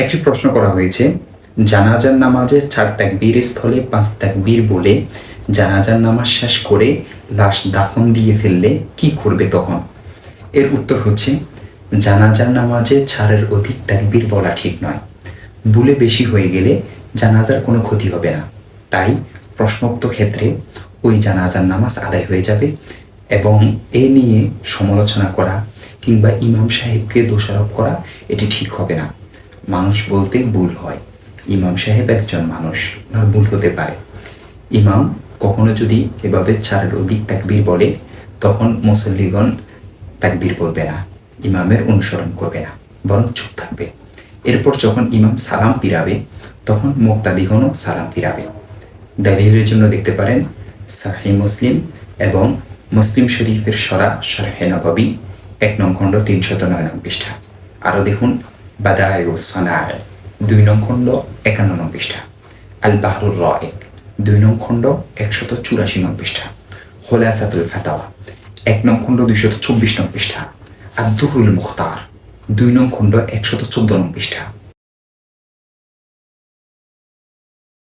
একটি প্রশ্ন করা হয়েছে, জানাজার নামাজে চার তাকবীর স্থলে পাঁচ তাকবীর বলে জানাজার নামাজ শেষ করে লাশ দাফন দিয়ে ফেললে কি করবে তখন? এর উত্তর হচ্ছে, জানাজার নামাজে ছাড়ের অধিক তাকবীর বলা ঠিক নয়। ভুলে বেশি হয়ে গেলে জানাজার কোনো ক্ষতি হবে না। তাই প্রশ্নোক্ত ক্ষেত্রে ওই জানাজার নামাজ আদায় হয়ে যাবে এবং এ নিয়ে সমালোচনা করা কিংবা ইমাম সাহেবকে দোষারোপ করা এটি ঠিক হবে না। মানুষ বলতে ভুল হয়। ইমাম সাহেব একজন মানুষ ওনার ভুল হতে পারে। ইমাম কখনো যদি এভাবে চারের অধিক তাকবীর বলে, তখন মুসল্লিগণ তাকবীর বলবে না, ইমামের অনুসরণ করবে না, বরং চুপ থাকবে। এরপর যখন ইমাম সালাম ফিরাবে, তখন মোক্তাদিগণও সালাম ফিরাবে। দালিলের জন্য দেখতে পারেন, সাহি মুসলিম এবং মুসলিম শরীফের সরা শারহে নবাবী, এক নং খণ্ড তিনশত নয় নং পৃষ্ঠা। আরও দেখুন বাদায় ও সনায় দুই নং খণ্ড একান্ন নং পৃষ্ঠা। আল বাহরুর এক দুই নং খণ্ড একশত চুরাশি নং পৃষ্ঠা। হোলাসাতুল ফাতাওয়া এক নং খণ্ড দুইশত চব্বিশ নং পৃষ্ঠা। আব্দুরুল মুখতার দুই নং খণ্ড একশত চোদ্দ নং পৃষ্ঠা।